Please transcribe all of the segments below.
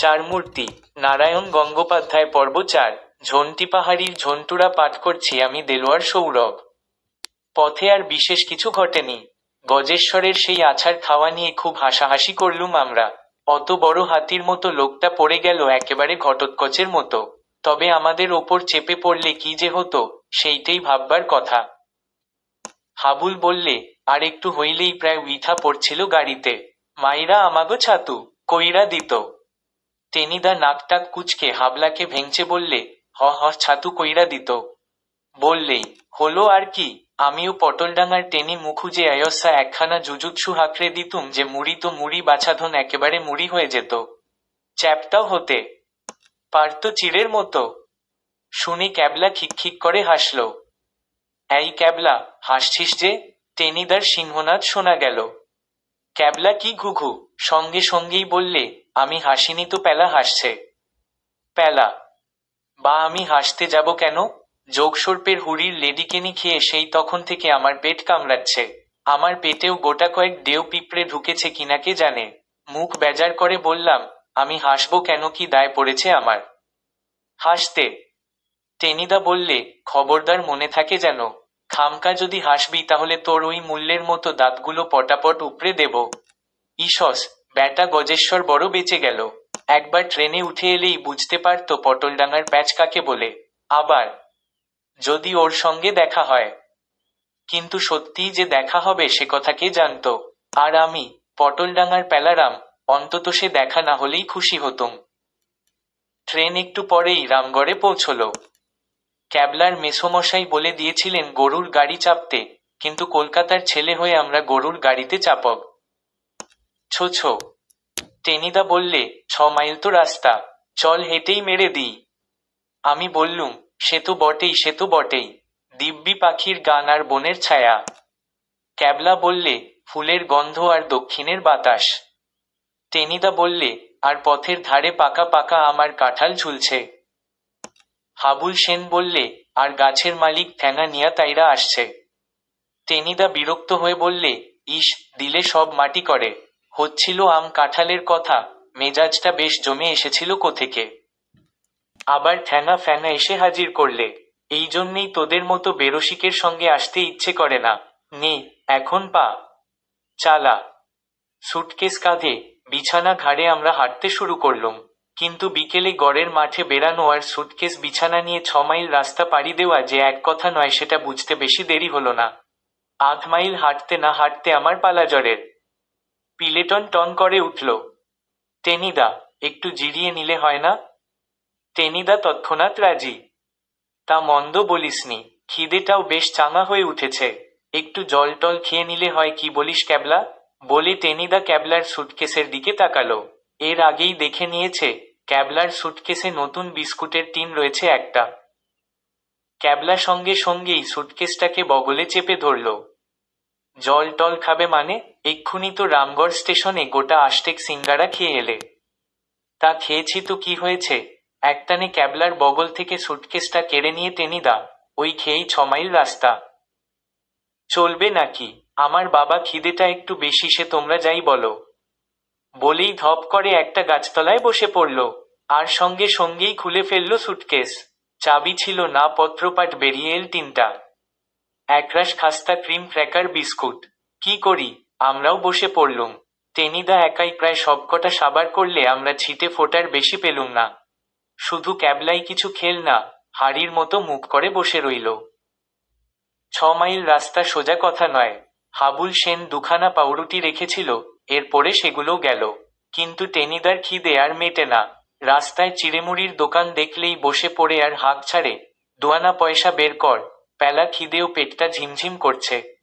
চার মূর্তি। নারায়ণ গঙ্গোপাধ্যায় পর্ব চার। ঝন্টি পাহাড়ির ঝন্টুরা পাঠ করছি আমি দেলোয়ার সৌরভ। পথে আর বিশেষ কিছু ঘটেনি। গজেশ্বরের সেই আছাড় খাওয়া নিয়ে খুব হাসাহাসি করলুম আমরা। অত বড় হাতির মতো লোকটা পড়ে গেল একেবারে ঘটোৎকচের মতো। তবে আমাদের ওপর চেপে পড়লে কি যে হতো, সেইটাই ভাববার কথা। হাবুল বললে, আর একটু হইলেই প্রায় উইথা পড়ছিল গাড়িতে। মাইরা আমাগো ছাতু, কইরা দিত। টেনিদা নাকটাক কুচকে হাবলাকে ভেঙচে বললে, হ হ, ছাতু কইরা দিত। বললেই হলো আর কি, আমিও পটলডাঙ্গার টেনি মুখুজে আয়সা একখানা জুজুৎসু হাঁকড়ে দিতুম যে মুড়ি তো মুড়ি বাছাধন একেবারে মুড়ি হয়ে যেত। চ্যাপটাও হতে পারতো চিড়ের মতো। শুনে ক্যাবলা খিকখিক করে হাসল। এই ক্যাবলা, হাসছিস যে? টেনিদার সিংহনাথ শোনা গেল। ক্যাবলা কি ঘুঘু? সঙ্গে সঙ্গেই বললে আমি হাসিনি তো প্যালা হাসছে। প্যালা বা আমি হাসতে যাব কেন? যোগসর্পের হুড়ির লেডিকেনি খেয়ে সেই তখন থেকে আমার পেট কামড়াচ্ছে। আমার পেটেও গোটা কয়েক দেও পিঁপড়ে ঢুকেছে কিনা কে জানে? মুখ বেজার করে বললাম, আমি হাসবো কেন কি দায় পড়েছে আমার? হাসতে, টেনিদা বললে, খবরদার মনে থাকে যেন। খামকা যদি হাসবি তাহলে তোর ওই মূল্যের মতো দাঁতগুলো পটাপট উপড়ে দেব। ইসস ব্যাটা গজেশ্বর বড় বেঁচে গেল। একবার ট্রেনে উঠে এলেই বুঝতে পারতো পটলডাঙ্গার প্যাচ কাকে বলে। আবার, যদি ওর সঙ্গে দেখা হয়। কিন্তু সত্যিই যে দেখা হবে সে কথা কে জানতো? আর আমি, পটলডাঙ্গার প্যালারাম অন্তত সে দেখা না হলেই খুশি হতুম। ট্রেন একটু পরেই রামগড়ে পৌঁছলো। ক্যাবলার মেসোমশাই বলে দিয়েছিলেন গরুর গাড়ি চাপতে, কিন্তু কলকাতার ছেলে হয়ে আমরা গরুর গাড়িতে চাপব ছো ছো টেনিদা বললে ছ মাইল তো রাস্তা, চল হেঁটেই মেরে দিই। আমি বললুম, সে তো বটেই, সে তো বটেই, দিব্যি পাখির গান আর বনের ছায়া। ক্যাবলা বললে, ফুলের গন্ধ আর দক্ষিণের বাতাস। টেনিদা বললে, আর পথের ধারে পাকা পাকা আমার কাঁঠাল ঝুলছে। হাবুল সেন বললে, আর গাছের মালিক ঠ্যাঙা নিয়া তাইরা আসছে। টেনিদা বিরক্ত হয়ে বললে, ইস, দিলে সব মাটি করে। হচ্ছিল আম কাঁঠালের কথা। মেজাজটা বেশ জমে এসেছিল কোথেকে। আবার ঠ্যাঙা ফ্যাঙা এসে হাজির করলে। এই জন্যেই তোদের মতো বেরসিকের সঙ্গে আসতে ইচ্ছে করে না। নে, এখন পা। চালা। সুটকেস কাঁধে বিছানা ঘাড়ে আমরা হাঁটতে শুরু করলুম। কিন্তু বিকেলে গড়ের মাঠে বেড়ানো আর সুটকেস বিছানা নিয়ে ছ মাইল রাস্তা পাড়ি দেওয়া যে এক কথা নয় সেটা বুঝতে বেশি দেরি হলো না। আধ মাইল হাঁটতে না হাঁটতে আমার পালা জ্বরের। পিলেটন টন করে উঠল। টেনিদা, একটু জিরিয়ে নিলে হয় না? টেনিদা তৎক্ষণাৎ রাজি। তা মন্দ বলিসনি, খিদেটাও বেশ চাঙা হয়ে উঠেছে। একটু জল টল খেয়ে নিলে হয় কি বলিস ক্যাবলা? বলে টেনিদা ক্যাবলার সুটকেসের দিকে তাকালো। এর আগেই দেখে নিয়েছে, ক্যাবলার সুটকেসে নতুন বিস্কুটের টিন রয়েছে একটা। ক্যাবলা সঙ্গে সঙ্গেই সুটকেসটাকে বগলে চেপে ধরল। জল টল খাবে মানে? এক্ষুনি তো রামগড় স্টেশনে গোটা আষ্টেক সিঙ্গারা খেয়ে এলে। তা খেয়েছি তো কি হয়েছে? একটানে ক্যাবলার বগল থেকে সুটকেসটা কেড়ে নিয়ে টেনিদা ওই খেয়েই ছ মাইল রাস্তা। চলবে নাকি? আমার বাবা খিদেটা একটু বেশি, সে তোমরা যাই বলো। বলেই ধপ করে একটা গাছতলায় বসে পড়ল, আর সঙ্গে সঙ্গেই খুলে ফেলল সুটকেস। চাবি ছিল না পত্রপাট বেরিয়ে এল তিনটা। একরাশ খাস্তা ক্রিম ক্র্যাকার বিস্কুট। কি করি? আমরাও বসে পড়লুম। টেনিদা একাই প্রায় সবকটা সাবার করলে আমরা ছিটে ফোটার বেশি পেলুম না। শুধু ক্যাবলাই কিছু খেল না, হাড়ির মতো মুখ করে বসে রইল। ছ মাইল রাস্তা সোজা কথা নয়। হাবুল সেন দুখানা পাউরুটি রেখেছিল, এরপরে সেগুলো গেল। কিন্তু টেনিদার খিদে আর মেটে না। রাস্তায় চিড়েমুড়ির দোকান দেখলেই বসে পড়ে আর হাঁক ছাড়ে। দোয়ানা পয়সা বের কর। প্যালা খিদেও পেটটা ঝিমঝিম করছে।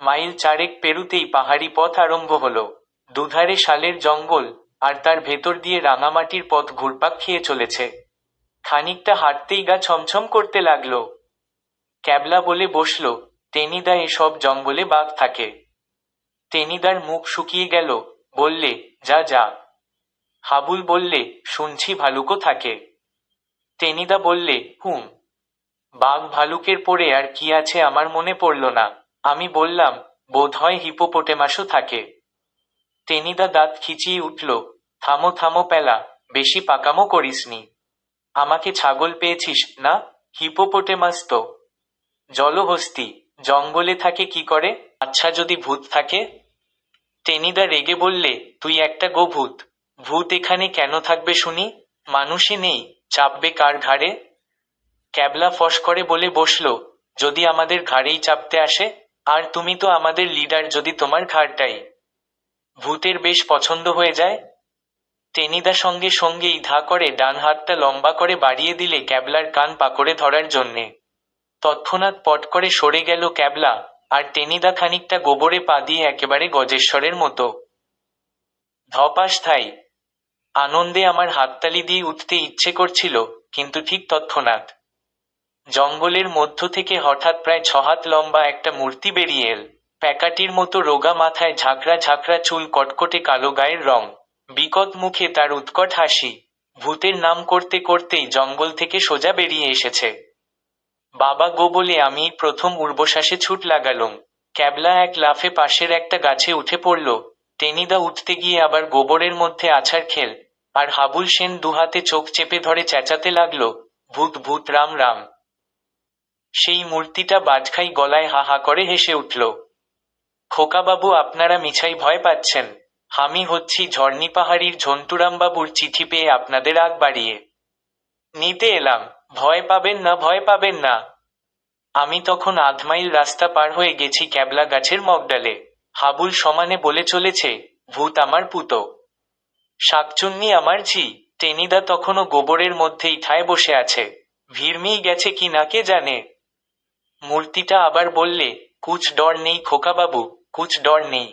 মাইল চারেক পেরুতেই পাহাড়ি পথ আরম্ভ হলো। দুধারে শালের জঙ্গল আর তার ভেতর দিয়ে রাঙামাটির পথ ঘুরপাক খেয়ে চলেছে। খানিকটা হাঁটতেই গা ছমছম করতে লাগল। ক্যাবলা বলে বসল, টেনিদা, এসব জঙ্গলে বাঘ থাকে। টেনিদার মুখ শুকিয়ে গেল, বললে, যা যা। হাবুল বললে, শুনছি ভালুকও থাকে। টেনিদা বললে, হুম। বাঘ ভালুকের পরে আর কি আছে আমার মনে পড়ল না। আমি বললাম বোধ বোধহয় হিপোপোটেমাসও থাকে। টেনিদা দাঁত খিচিয়ে উঠল, থামো থামো পেলা, বেশি পাকামো করিসনি। আমাকে ছাগল পেয়েছিস না? হিপোপোটেমাস তো। জলহস্তি জঙ্গলে থাকে কি করে? আচ্ছা যদি ভূত থাকে? টেনিদা রেগে বললে, তুই একটা গোভূত। ভূত এখানে কেন থাকবে শুনি? মানুষই নেই, চাপবে কার ঘাড়ে? ক্যাবলা ফস করে বলে বসল, যদি আমাদের ঘাড়েই চাপতে আসে, আর তুমি তো আমাদের লিডার, যদি তোমার ঘাড়টাই ভূতের বেশ পছন্দ হয়ে যায়? টেনিদা সঙ্গে সঙ্গেই ধা করে ডান হাতটা লম্বা করে বাড়িয়ে দিলে ক্যাবলার কান পাকড়ে ধরার জন্যে। তৎক্ষণাৎ পট করে সরে গেল ক্যাবলা, আর টেনিদা খানিকটা গোবরে পা দিয়ে একেবারে গজেশ্বরের মতো। ধপাস থাই, আনন্দে আমার হাততালি দিয়ে উঠতে ইচ্ছে করছিল, কিন্তু ঠিক তৎক্ষণাৎ জঙ্গলের মধ্য থেকে হঠাৎ প্রায় ছহাত লম্বা একটা মূর্তি বেরিয়ে এল। প্যাকাটির মতো রোগা মাথায় ঝাঁকড়া ঝাঁকড়া চুল কটকটে কালো গায়ের রং। বিকট মুখে তার উৎকট হাসি। ভূতের নাম করতে করতেই জঙ্গল থেকে সোজা বেরিয়ে এসেছে। বাবা গো বলে আমি প্রথম উর্বশ্বাসে ছুট লাগালুম। ক্যাবলা এক লাফে পাশের একটা গাছে উঠে পড়ল। টেনিদা উঠতে গিয়ে আবার গোবরের মধ্যে আছাড় খেল। আর হাবুল সেন দুহাতে চোখ চেপে ধরে চেঁচাতে লাগল, ভূত ভূত, রাম রাম। সেই মূর্তিটা বাজখাই গলায় হা হা করে হেসে উঠল। খোকাবাবু, আপনারা মিছাই ভয় পাচ্ছেন। আমি হচ্ছি ঝর্ণি পাহাড়ির ঝন্টুরামবাবুর চিঠি পেয়ে আপনাদের আগ বাড়িয়ে। নিতে এলাম। ভয় পাবেন না, ভয় পাবেন না। আমি তখন আধ মাইল রাস্তা পার হয়ে গেছি ক্যাবলা গাছের মগডালে। হাবুল সমানে বলে চলেছে, ভূত আমার পুতো। শাকচুন্নি আমার ঝি। টেনিদা তখনও গোবরের মধ্যেই ঠায় বসে আছে। ভিড়মিই গেছে কি না কে জানে? মূর্তিটা আবার বললে, কুচ ডর নেই খোকাবাবু কুচ ডর নেই।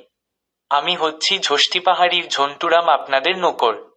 আমি হচ্ছি ঝষ্টি পাহাড়ির ঝন্টুরাম আপনাদের নকর।